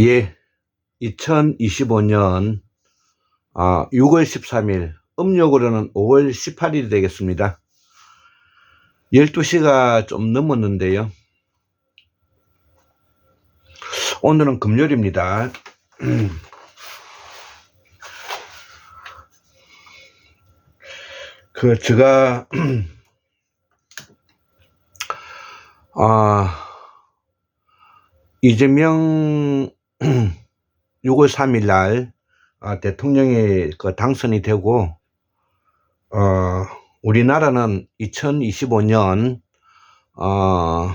예, 2025년 아, 6월 13일, 음력으로는 5월 18일이 되겠습니다. 12시가 좀 넘었는데요. 오늘은 금요일입니다. 그, 제가, 아, 이재명 6월 3일 날 아, 대통령이 그 당선이 되고 어, 우리나라는 2025년 어,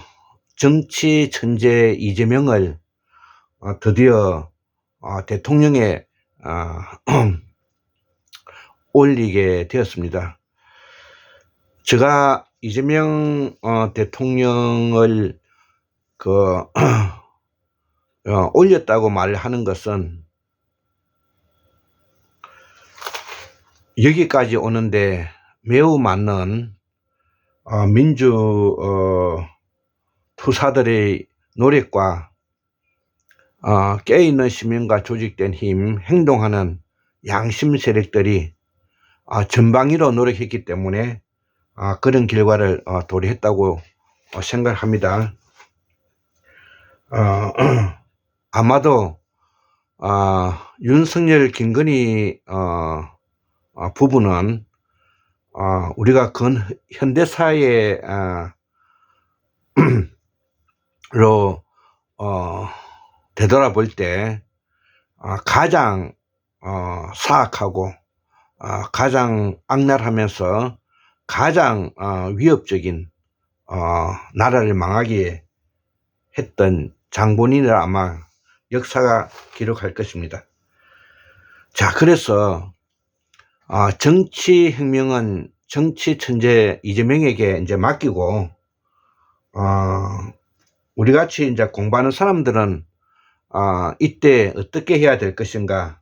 정치 천재 이재명을 어, 드디어 어, 대통령에 어, 올리게 되었습니다. 제가 이재명 어, 대통령을 그 어, 올렸다고 말을 하는 것은 여기까지 오는데 매우 많은 어, 민주 어, 투사들의 노력과 어, 깨어있는 시민과 조직된 힘, 행동하는 양심 세력들이 어, 전방위로 노력했기 때문에 어, 그런 결과를 어, 도래했다고 어, 생각합니다. 어, 아마도 어, 윤석열, 김건희 어, 어, 부부는 어, 우리가 근 현대 사회 어, 로 어, 되돌아볼 때 어, 가장 어, 사악하고 어, 가장 악랄하면서 가장 어, 위협적인 어, 나라를 망하게 했던 장본인을 아마 역사가 기록할 것입니다. 자, 그래서 어, 정치 혁명은 정치 천재 이재명에게 이제 맡기고 어, 우리 같이 이제 공부하는 사람들은 어, 이때 어떻게 해야 될 것인가를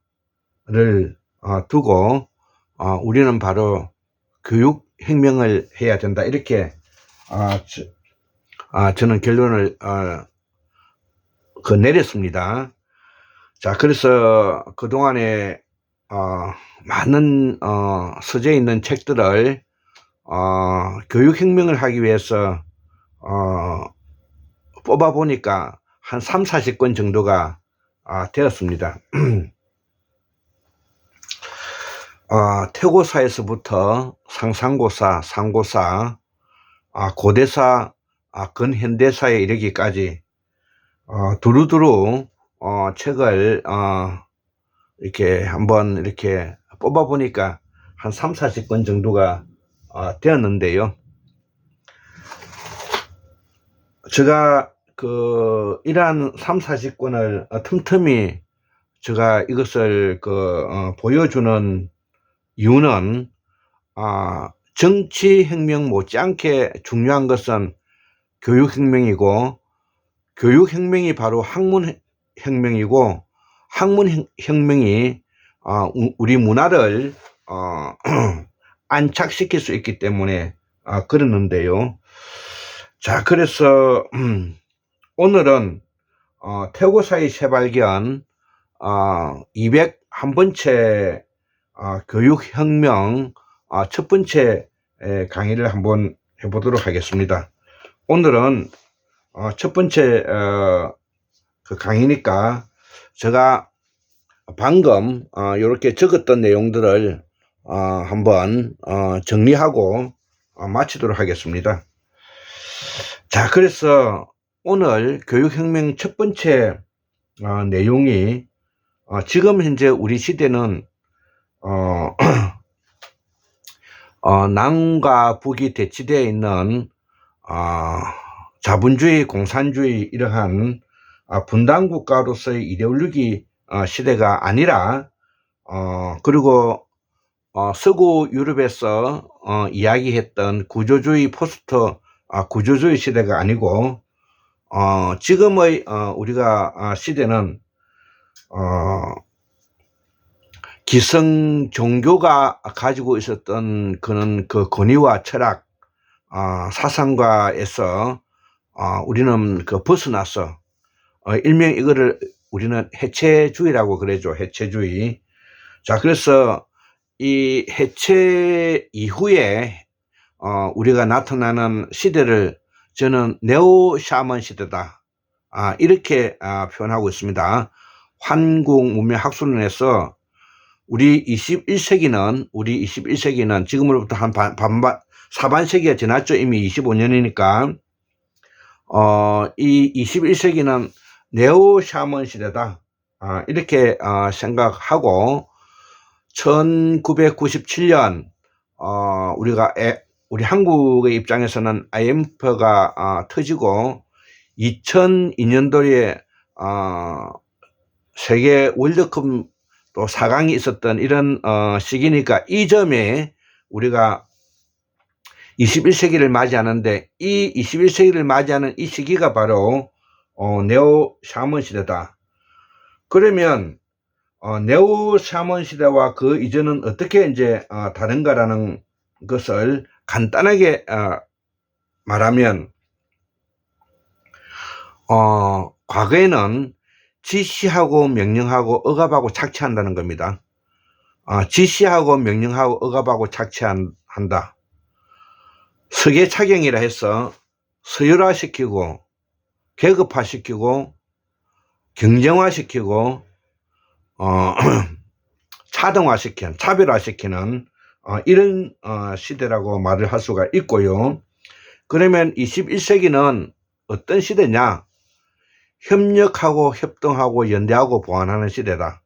어, 두고 어, 우리는 바로 교육 혁명을 해야 된다 이렇게 어, 저, 아, 저는 결론을 어, 그 내렸습니다. 자, 그래서 그 동안에 어, 많은 어, 서재 있는 책들을 어, 교육혁명을 하기 위해서 어, 뽑아 보니까 한 3, 40권 정도가 아, 되었습니다. 어, 태고사에서부터 상상고사, 상고사, 아, 고대사, 아, 근현대사에 이르기까지 어, 두루두루 어, 책을 어, 이렇게 한번 이렇게 뽑아 보니까 한 3, 40권 정도가 어, 되었는데요. 제가 그 이러한 3, 40권을 어, 틈틈이 제가 이것을 그 어, 보여주는 이유는 아, 정치 혁명 못지않게 중요한 것은 교육 혁명이고 교육혁명이 바로 학문혁명이고 학문혁명이 어, 우리 문화를 어, 안착시킬 수 있기 때문에 어, 그러는데요. 자, 그래서 음, 오늘은 어, 태고사의 새발견 어, 201번째 어, 교육혁명 어, 첫 번째 에, 강의를 한번 해보도록 하겠습니다. 오늘은 어, 첫 번째 어, 그 강의니까 제가 방금 어, 이렇게 적었던 내용들을 어, 한번 어, 정리하고 어, 마치도록 하겠습니다. 자, 그래서 오늘 교육혁명 첫 번째 어, 내용이 어, 지금 현재 우리 시대는 어, 어, 남과 북이 대치되어 있는 어, 자본주의, 공산주의 이러한 어, 분단 국가로서의 이데올로기 어, 시대가 아니라 어, 그리고 어, 서구 유럽에서 어, 이야기했던 구조주의 포스트 어, 구조주의 시대가 아니고 어, 지금의 어, 우리가 어, 시대는 어, 기성 종교가 가지고 있었던 그런 그 권위와 철학 어, 사상과에서 어, 우리는 그 벗어나서 어, 일명 이거를 우리는 해체주의라고 그러죠. 해체주의. 자, 그래서 이 해체 이후에 어, 우리가 나타나는 시대를 저는 네오 샤먼 시대다. 아, 이렇게 아, 표현하고 있습니다. 한국 문명 학술론에서 우리 21세기는 우리 21세기는 지금으로부터 한 반, 반반 사반세기가 지났죠. 이미 25년이니까 어, 이 21세기는 네오 샤먼 시대다. 아, 이렇게 어, 생각하고 1997년 어, 우리가 에, 우리 한국의 입장에서는 IMF가 어, 터지고 2002년도에 어, 세계 월드컵 또 4강이 있었던 이런 어, 시기니까 이 점에 우리가 21세기를 맞이하는데 이 21세기를 맞이하는 이 시기가 바로 어, 네오 샤먼 시대다. 그러면 어, 네오 샤먼 시대와 그 이전은 어떻게 이제 어, 다른가라는 것을 간단하게 어, 말하면 어, 과거에는 지시하고 명령하고 억압하고 착취한다는 겁니다. 어, 지시하고 명령하고 억압하고 착취한다. 서계차경이라 해서 서열화시키고 계급화시키고 경쟁화시키고 어, 차등화시키는 차별화시키는 어, 이런 어, 시대라고 말을 할 수가 있고요. 그러면 21세기는 어떤 시대냐? 협력하고 협동하고 연대하고 보완하는 시대다.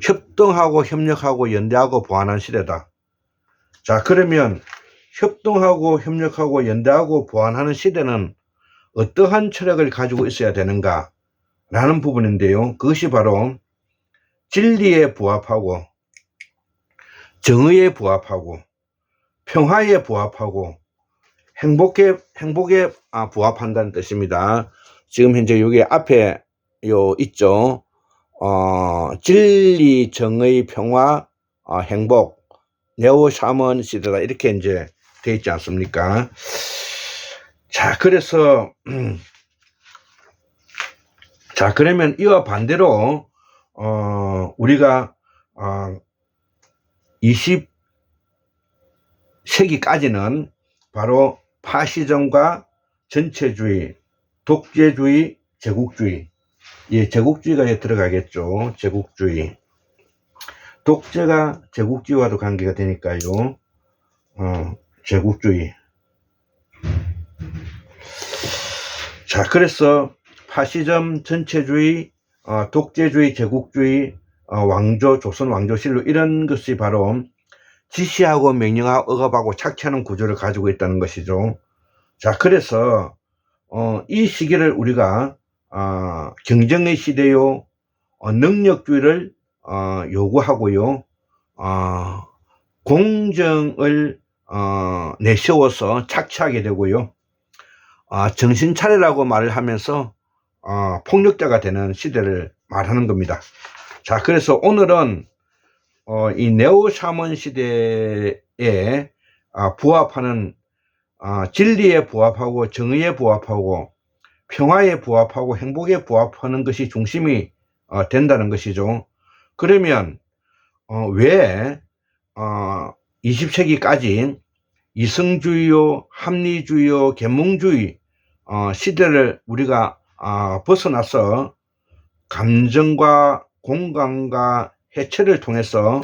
협동하고 협력하고 연대하고 보완하는 시대다. 자, 그러면 협동하고 협력하고 연대하고 보완하는 시대는 어떠한 철학을 가지고 있어야 되는가? 라는 부분인데요. 그것이 바로 진리에 부합하고 정의에 부합하고 평화에 부합하고 행복에 행복에 아, 부합한다는 뜻입니다. 지금 현재 여기 앞에 요 있죠. 어, 진리, 정의, 평화, 어, 행복, 네오 샤먼 시대다 이렇게 이제 돼 있지 않습니까? 자, 그래서 음, 자 그러면 이와 반대로 어, 우리가 어, 20세기까지는 바로 파시즘과 전체주의, 독재주의, 제국주의. 예, 제국주의가 에 들어가겠죠. 제국주의. 독재가 제국주의와도 관계가 되니까요. 어, 제국주의. 자, 그래서 파시즘, 전체주의, 어, 독재주의, 제국주의, 어, 왕조, 조선 왕조실로 이런 것이 바로 지시하고 명령하고 억압하고 착취하는 구조를 가지고 있다는 것이죠. 자, 그래서 어, 이 시기를 우리가 어, 경쟁의 시대요, 어, 능력주의를 어, 요구하고요, 어, 공정을 어, 내세워서 착취하게 되고요, 어, 정신 차리라고 말을 하면서 어, 폭력자가 되는 시대를 말하는 겁니다. 자, 그래서 오늘은 어, 이 네오 샤먼 시대에 아, 부합하는 아, 진리에 부합하고 정의에 부합하고 평화에 부합하고 행복에 부합하는 것이 중심이 어, 된다는 것이죠. 그러면 어, 왜 어, 20세기까지 이성주의요, 합리주의요, 계몽주의 어, 시대를 우리가 어, 벗어나서 감정과 공감과 해체를 통해서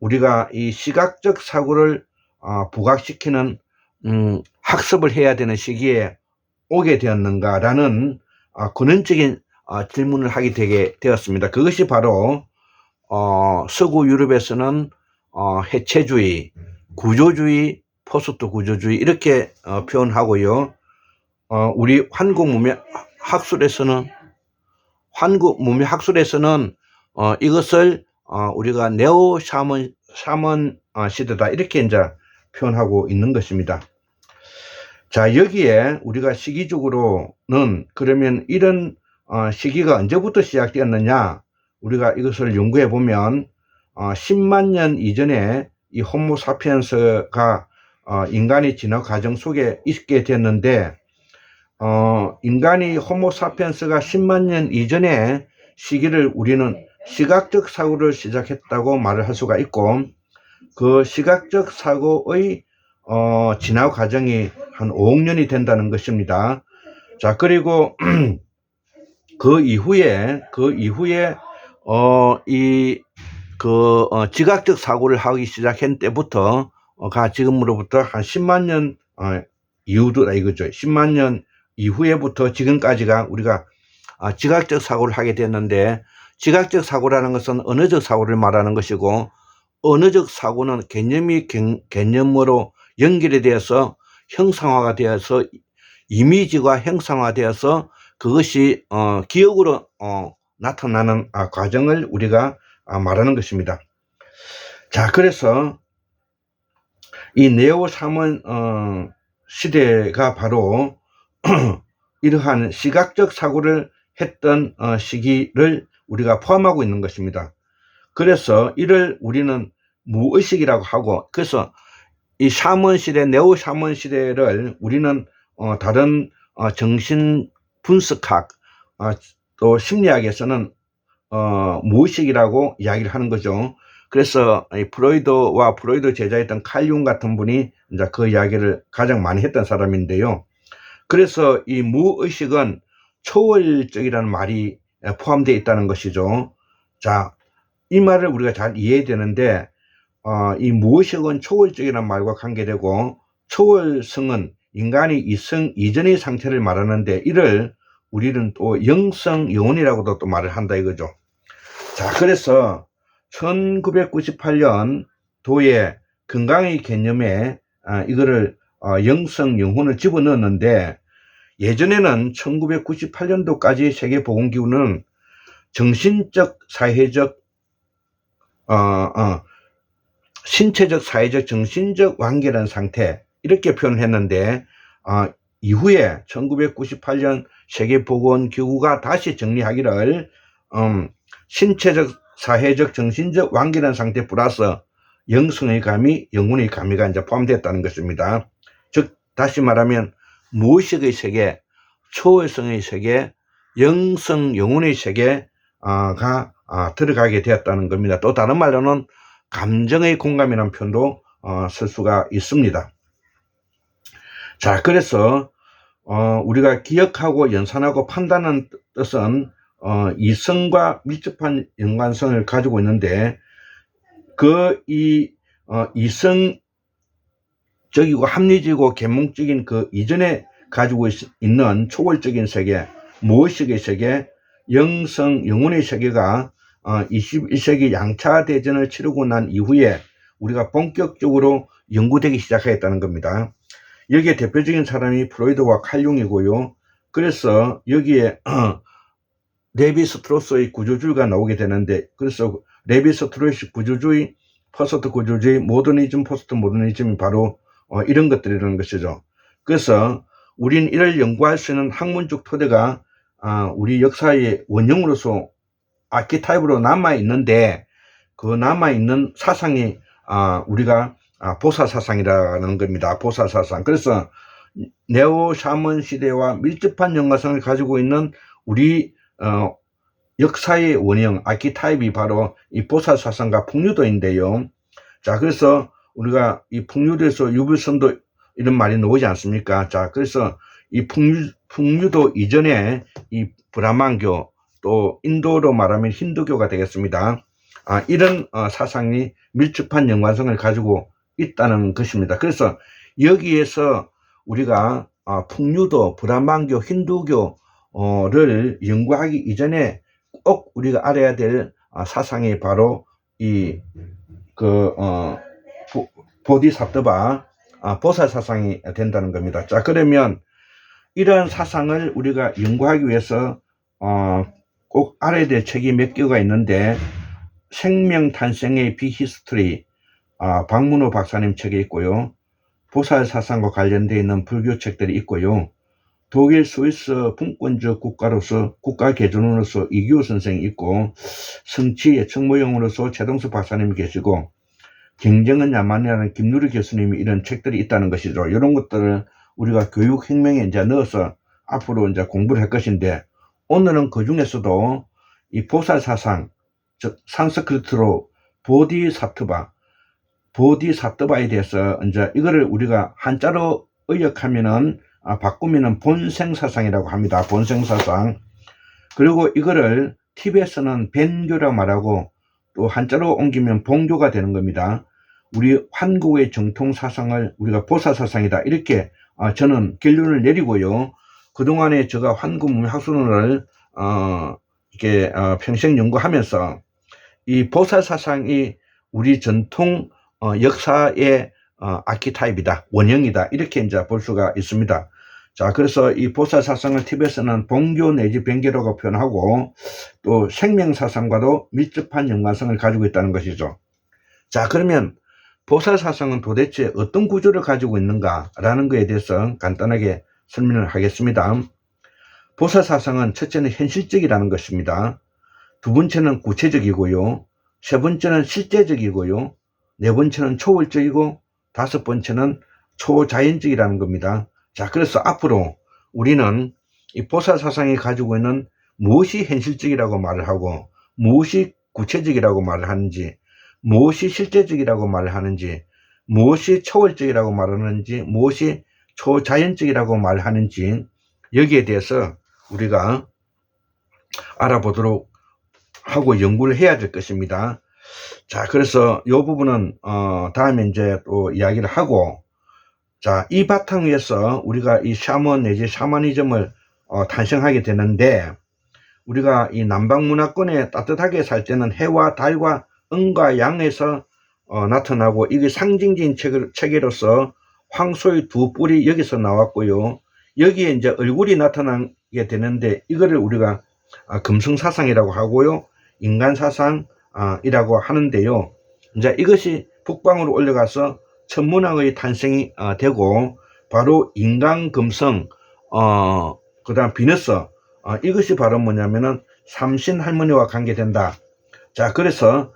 우리가 이 시각적 사고를 어, 부각시키는 음, 학습을 해야 되는 시기에 오게 되었는가라는 어, 근원적인 어, 질문을 하게 되게 되었습니다. 그것이 바로 어, 서구 유럽에서는 어, 해체주의, 구조주의, 포스트 구조주의 이렇게 어, 표현하고요. 어, 우리 한국 문명 학술에서는 한국 문명 학술에서는 어, 이것을 어, 우리가 네오 샤먼 샤먼 어, 시대다 이렇게 이제 표현하고 있는 것입니다. 자 여기에 우리가 시기적으로는 그러면 이런 어, 시기가 언제부터 시작되었느냐 우리가 이것을 연구해 보면 어, 10만 년 이전에 이 호모 사피엔스가 어, 인간의 진화 과정 속에 있게 됐는데 어, 인간이 호모 사피엔스가 10만 년 이전에 시기를 우리는 시각적 사고를 시작했다고 말을 할 수가 있고 그 시각적 사고의 어, 진화 과정이 한 5억 년이 된다는 것입니다. 자 그리고 그 이후에 그 이후에 어 이 그 어, 지각적 사고를 하기 시작한 때부터 어, 가 지금으로부터 한 10만 년 어, 이후도다 이거죠. 10만 년 이후에부터 지금까지가 우리가 아, 지각적 사고를 하게 됐는데 지각적 사고라는 것은 언어적 사고를 말하는 것이고 언어적 사고는 개념이 개, 개념으로 연결이 되어서 형상화가 되어서 이미지가 형상화되어서 그것이 어, 기억으로 어, 나타나는 아, 과정을 우리가 아, 말하는 것입니다. 자, 그래서 이 네오 삼원 어, 시대가 바로 이러한 시각적 사고를 했던 어, 시기를 우리가 포함하고 있는 것입니다. 그래서 이를 우리는 무의식이라고 하고 그래서 이 샤먼 시대, 네오 샤먼 시대를 우리는 어, 다른 어, 정신 분석학 어, 또 심리학에서는 어, 무의식이라고 이야기를 하는 거죠. 그래서 이 프로이드와 프로이드 제자였던 칼융 같은 분이 이제 그 이야기를 가장 많이 했던 사람인데요. 그래서 이 무의식은 초월적이라는 말이 포함되어 있다는 것이죠. 자, 이 말을 우리가 잘 이해해야 되는데, 어, 이 무의식은 초월적이라는 말과 관계되고, 초월성은 인간이 이성 이전의 상태를 말하는데, 이를 우리는 또 영성 영혼이라고도 또 말을 한다 이거죠. 자, 그래서 1998년 도에 건강의 개념에 아, 이거를 어, 영성 영혼을 집어넣었는데 예전에는 1998년도까지 세계보건기구는 정신적, 사회적, 어, 어, 신체적, 사회적, 정신적 완결한 상태 이렇게 표현했는데 어, 이후에 1998년 세계보건기구가 다시 정리하기를 음, 신체적, 사회적, 정신적 완결한 상태 플러스 영성의 감이, 영혼의 감이가 이제 포함됐다는 것입니다. 즉 다시 말하면 무의식의 세계, 초월성의 세계, 영성, 영혼의 세계가 아, 들어가게 되었다는 겁니다. 또 다른 말로는 감정의 공감이라는 표현도 어, 쓸 수가 있습니다. 자, 그래서 어, 우리가 기억하고 연산하고 판단하는 뜻은 어, 이 성과 밀접한 연관성을 가지고 있는데 그이 어, 이성적이고 합리적이고 계몽적인 그 이전에 가지고 있, 는 초월적인 세계, 무의식의 세계, 영성, 영혼의 세계가 어, 21세기 양차 대전을 치르고 난 이후에 우리가 본격적으로 연구되기 시작하였다는 겁니다. 여기에 대표적인 사람이 프로이드와 칼융이고요. 그래서 여기에 레비 스트로스의 구조주의가 나오게 되는데 그래서 레비 스트로스의 구조주의, 포스트 구조주의, 모더니즘, 포스트 모더니즘이 바로 어, 이런 것들이라는 것이죠. 그래서 우린 이를 연구할 수 있는 학문적 토대가 아, 우리 역사의 원형으로서 아키타입으로 남아 있는데 그 남아 있는 사상이 아, 우리가 아, 보사 사상이라는 겁니다. 보사 사상. 그래서 네오 샤먼 시대와 밀접한 연관성을 가지고 있는 우리 어, 역사의 원형 아키타입이 바로 이 보사 사상과 풍류도인데요. 자, 그래서 우리가 이 풍류도에서 유불선도 이런 말이 나오지 않습니까? 자, 그래서 이 풍류, 풍류도 이전에 이 브라만교 또 인도로 말하면 힌두교가 되겠습니다. 아, 이런 어, 사상이 밀접한 연관성을 가지고 있다는 것입니다. 그래서 여기에서 우리가 어, 풍류도, 브라만교, 힌두교 를 연구하기 이전에 꼭 우리가 알아야 될 어, 사상이 바로 이그 어, 보디사트바 아, 보살 사상이 된다는 겁니다. 자 그러면 이러한 사상을 우리가 연구하기 위해서 어, 꼭 알아야 될 책이 몇 개가 있는데 생명 탄생의 비히스토리 아, 박문호 박사님 책에 있고요. 보살 사상과 관련되어 있는 불교 책들이 있고요. 독일 스위스 분권적 국가로서 국가 개존으로서 이기호 선생이 있고 성취의 청모용으로서 최동수 박사님이 계시고 경쟁은 야만이라는 김누리 교수님이 이런 책들이 있다는 것이죠. 이런 것들을 우리가 교육혁명에 이제 넣어서 앞으로 이제 공부를 할 것인데 오늘은 그 중에서도 이 보살사상, 즉 산스크리트로 보디사트바, 보디사트바에 대해서 이제 이거를 우리가 한자로 의역하면은 아, 바꾸면은 본생사상이라고 합니다. 본생사상. 그리고 이거를 TV에서는 벤교라고 말하고 또 한자로 옮기면 봉교가 되는 겁니다. 우리 한국의 정통 사상을 우리가 보사 사상이다 이렇게 아, 저는 결론을 내리고요. 그 동안에 제가 한국 학술을 어, 이렇게 어, 평생 연구하면서 이 보사 사상이 우리 전통 어, 역사의 어, 아키타입이다, 원형이다 이렇게 이제 볼 수가 있습니다. 자, 그래서 이 보사 사상을 TV에서는 봉교 내지 변교라고 표현하고 또 생명 사상과도 밀접한 연관성을 가지고 있다는 것이죠. 자, 그러면 보살 사상은 도대체 어떤 구조를 가지고 있는가라는 것에 대해서 간단하게 설명을 하겠습니다. 보살 사상은 첫째는 현실적이라는 것입니다. 두 번째는 구체적이고요. 세 번째는 실제적이고요. 네 번째는 초월적이고 다섯 번째는 초자연적이라는 겁니다. 자, 그래서 앞으로 우리는 이 보살 사상이 가지고 있는 무엇이 현실적이라고 말을 하고 무엇이 구체적이라고 말을 하는지 무엇이 실제적이라고 말을 하는지 무엇이 초월적이라고 말하는지 무엇이 초자연적이라고 말하는지 여기에 대해서 우리가 알아보도록 하고 연구를 해야 될 것입니다. 자, 그래서 이 부분은 어, 다음에 이제 또 이야기를 하고 자, 이 바탕 위에서 우리가 이 샤먼 내지 샤머니즘을 어, 탄생하게 되는데 우리가 이 남방 문화권에 따뜻하게 살 때는 해와 달과 은과 양에서 어, 나타나고 이게 상징적인 체계- 체계로서 황소의 두 뿔이 여기서 나왔고요. 여기에 이제 얼굴이 나타나게 되는데 이거를 우리가 아, 금성사상이라고 하고요. 인간사상 이라고 하는데요. 이제 이것이 북방으로 올라가서 천문학의 탄생이 어, 되고 바로 인간금성 어, 그 다음 비너스 어, 이것이 바로 뭐냐면은 삼신 할머니와 관계된다. 자 그래서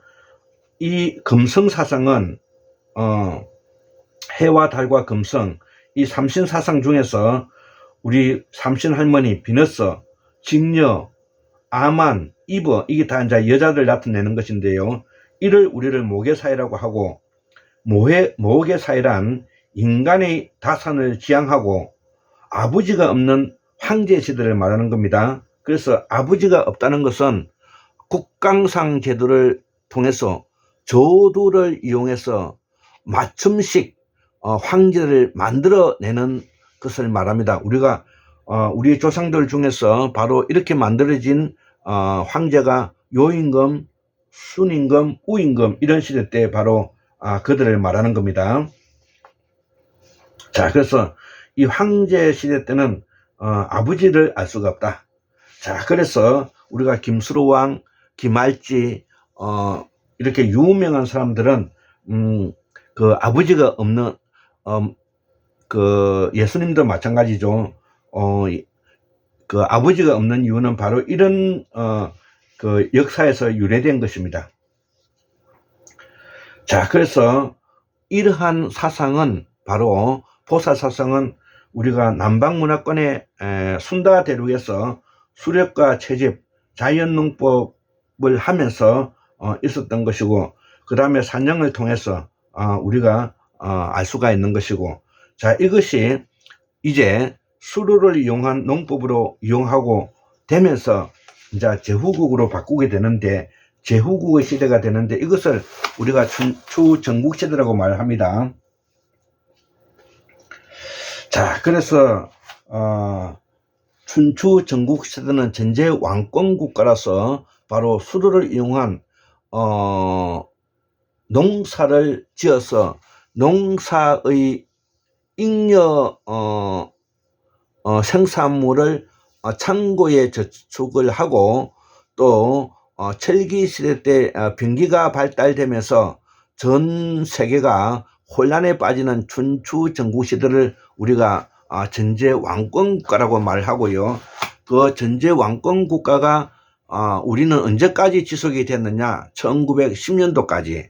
이 금성 사상은 어, 해와 달과 금성 이 삼신 사상 중에서 우리 삼신 할머니 비너스 직녀 아만 이브 이게 다 이제 여자들 나타내는 것인데요. 이를 우리를 모계사이라고 하고 모해, 모계사이란 인간의 다산을 지향하고 아버지가 없는 황제 시대를 말하는 겁니다. 그래서 아버지가 없다는 것은 국강상 제도를 통해서 조도를 이용해서 맞춤식 어, 황제를 만들어내는 것을 말합니다. 우리가 어, 우리 조상들 중에서 바로 이렇게 만들어진 어, 황제가 요임금, 순임금, 우임금 이런 시대 때 바로 아, 그들을 말하는 겁니다. 자, 그래서 이 황제 시대 때는 어, 아버지를 알 수가 없다. 자, 그래서 우리가 김수로 왕, 김알지, 어, 이렇게 유명한 사람들은 음, 그 아버지가 없는 음, 그 예수님도 마찬가지죠. 어, 이- 그 아버지가 없는 이유는 바로 이런 어, 그 역사에서 유래된 것입니다. 자, 그래서 이러한 사상은 바로 보살 사상은 우리가 남방 문화권의 에, 순다 대륙에서 수렵과 채집, 자연 농법을 하면서 어, 있었던 것이고 그 다음에 산영을 통해서 어, 우리가 어, 알 수가 있는 것이고 자 이것이 이제 수로를 이용한 농법으로 이용하고 되면서 이제 제후국으로 바꾸게 되는데 제후국의 시대가 되는데 이것을 우리가 춘- 추전국 시대라고 말합니다. 자, 그래서 어, 춘추 전국 시대는 전제 왕권 국가라서 바로 수로를 이용한 어, 농사를 지어서 농사의 잉여 어, 어, 생산물을 어, 창고에 저축을 하고 또 어, 철기 시대 때 어, 병기가 발달되면서 전 세계가 혼란에 빠지는 춘추 전국 시대를 우리가 아, 전제 왕권 국가라고 말하고요. 그 전제 왕권 국가가 아, 우리는 언제까지 지속이 됐느냐? 1910년도까지.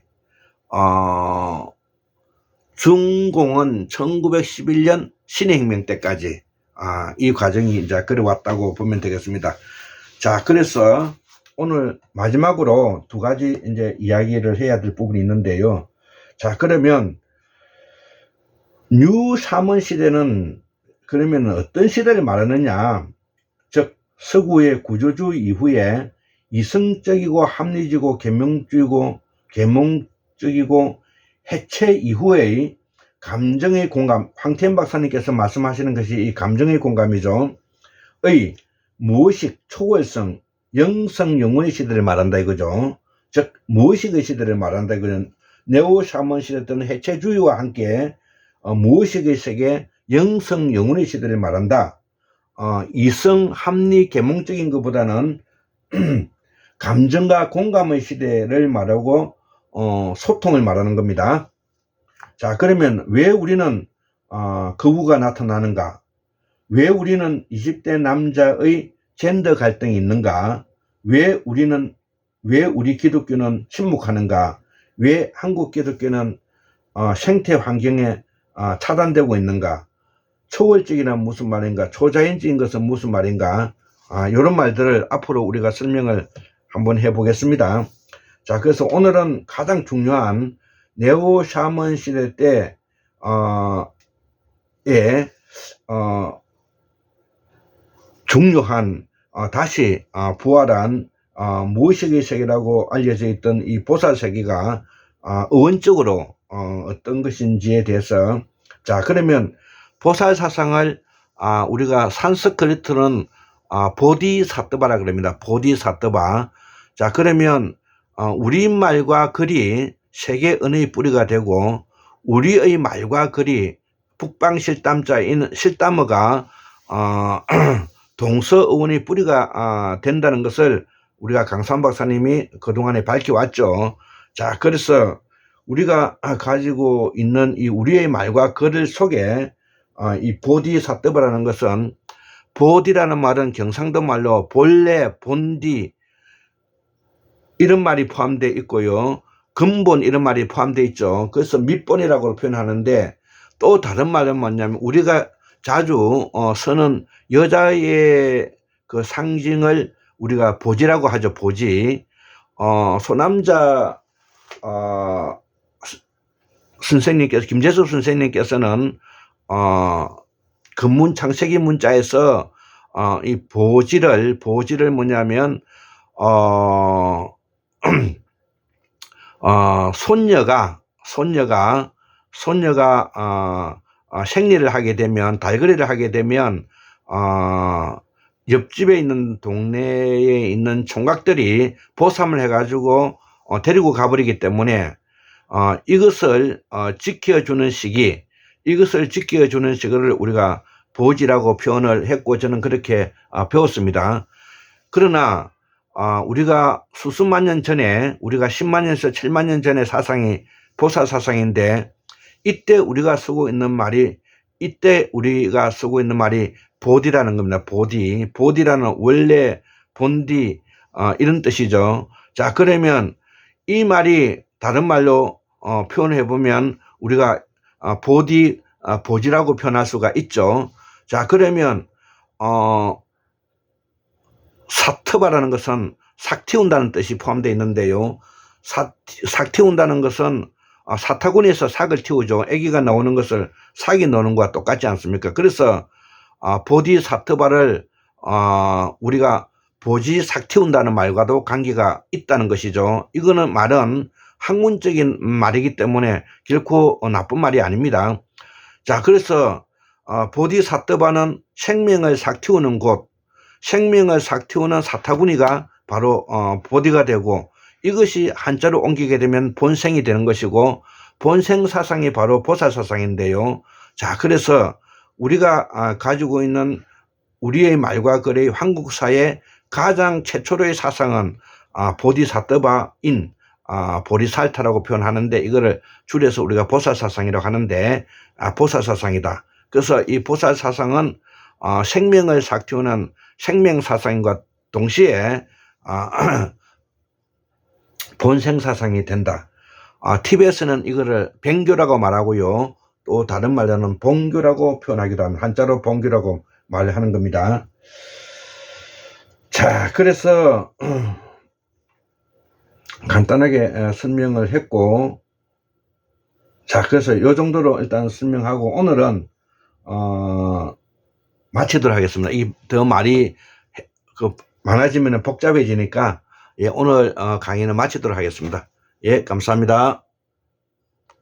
어, 중공은 1911년 신해혁명 때까지 아, 이 과정이 이제 그래 왔다고 보면 되겠습니다. 자, 그래서 오늘 마지막으로 두 가지 이제 이야기를 해야 될 부분이 있는데요. 자, 그러면 뉴 사문 시대는 그러면 어떤 시대를 말하느냐? 즉 서구의 구조주의 이후에 이성적이고 합리적이고 계명주의고 계몽적이고 해체 이후의 감정의 공감, 황태현 박사님께서 말씀하시는 것이 이 감정의 공감이죠. 의 무의식 초월성 영성 영혼의 시대를 말한다 이거죠. 즉 무의식의 시대를 말한다 이거는 네오 샤먼 시대 때는 해체주의와 함께 어, 무의식의 세계 영성 영혼의 시대를 말한다. 어, 이성 합리 계몽적인 것보다는 감정과 공감의 시대를 말하고 어, 소통을 말하는 겁니다. 자 그러면 왜 우리는 어, 거부가 나타나는가? 왜 우리는 20대 남자의 젠더 갈등이 있는가? 왜 우리는 왜 우리 기독교는 침묵하는가? 왜 한국 기독교는 어, 생태 환경에 어, 차단되고 있는가? 초월적이란 무슨 말인가? 초자연적인 것은 무슨 말인가? 아, 이런 말들을 앞으로 우리가 설명을 한번 해보겠습니다. 자, 그래서 오늘은 가장 중요한 네오 샤먼 시대 때, 어, 에, 어, 중요한, 어, 다시, 어, 부활한, 어, 무의식의 세계라고 알려져 있던 이 보살 세계가, 어, 의원적으로, 어, 어떤 것인지에 대해서, 자, 그러면 보살 사상을, 아, 우리가 산스크리트는, 아, 보디사뜨바라 그럽니다. 보디사뜨바. 자, 그러면, 어, 우리말과 글이 세계 언어의 뿌리가 되고 우리의 말과 글이 북방 실담자인 실담어가 어, 동서어원의 뿌리가 어, 된다는 것을 우리가 강산 박사님이 그동안에 밝혀왔죠. 자, 그래서 우리가 가지고 있는 이 우리의 말과 글을 속에 어, 이 보디 사뜨바라는 것은 보디라는 말은 경상도 말로 본래, 본디 이런 말이 포함되어 있고요. 근본 이런 말이 포함되어 있죠. 그래서 밑본이라고 표현하는데 또 다른 말은 뭐냐면 우리가 자주 어, 쓰는 여자의 그 상징을 우리가 보지라고 하죠. 보지. 어, 소남자 어, 선생님께서 김재수 선생님께서는 어, 근문 창세기 문자에서 어, 이 보지를 보지를 뭐냐면 어, 어, 손녀가 손녀가 손녀가 어, 어, 생리를 하게 되면 달거리를 하게 되면 어, 옆집에 있는 동네에 있는 총각들이 보쌈을 해가지고 어, 데리고 가버리기 때문에 어, 이것을 어, 지켜주는 시기 이것을 지켜주는 시기를 우리가 보지라고 표현을 했고 저는 그렇게 어, 배웠습니다. 그러나 어, 우리가 수십만 년 전에 우리가 10만 년에서 7만 년 전의 사상이 보살 사상인데 이때 우리가 쓰고 있는 말이 이때 우리가 쓰고 있는 말이 보디라는 겁니다. 보디. 보디라는 원래 본디 어, 이런 뜻이죠. 자 그러면 이 말이 다른 말로 어, 표현해 보면 우리가 어, 보디 어, 보지라고 표현할 수가 있죠. 자 그러면 어, 사트바라는 것은 삭 틔운다는 뜻이 포함되어 있는데요. 사, 삭 틔운다는 것은 아, 사타구니에서 삭을 틔우죠. 아기가 나오는 것을 삭이 나오는 것과 똑같지 않습니까? 그래서 아, 보디사트바를 아, 우리가 보지 삭 틔운다는 말과도 관계가 있다는 것이죠. 이거는 말은 학문적인 말이기 때문에 결코 나쁜 말이 아닙니다. 자, 그래서 어, 보디사트바는 생명을 삭 틔우는 곳, 생명을 삭 틔우는 사타구니가 바로 어, 보디가 되고 이것이 한자로 옮기게 되면 본생이 되는 것이고 본생 사상이 바로 보살 사상인데요. 자, 그래서 우리가 아, 가지고 있는 우리의 말과 글의 한국사의 가장 최초로의 사상은 아, 보디사뜨바인 아, 보리살타라고 표현하는데 이거를 줄여서 우리가 보살사상이라고 하는데 아, 보살사상이다. 그래서 이 보살사상은 어, 생명을 삭히우는 생명사상과 동시에 아, 본생사상이 된다. 아, 티베트는 이거를 백교라고 말하고요. 또 다른 말로는 봉교라고 표현하기도 합니다. 한자로 봉교라고 말을 하는 겁니다. 자, 그래서 간단하게 에, 설명을 했고 자 그래서 요 정도로 일단 설명하고 오늘은 어 마치도록 하겠습니다. 이 더 말이 해- 그 많아지면 복잡해지니까 예 오늘 어, 강의는 마치도록 하겠습니다. 예 감사합니다.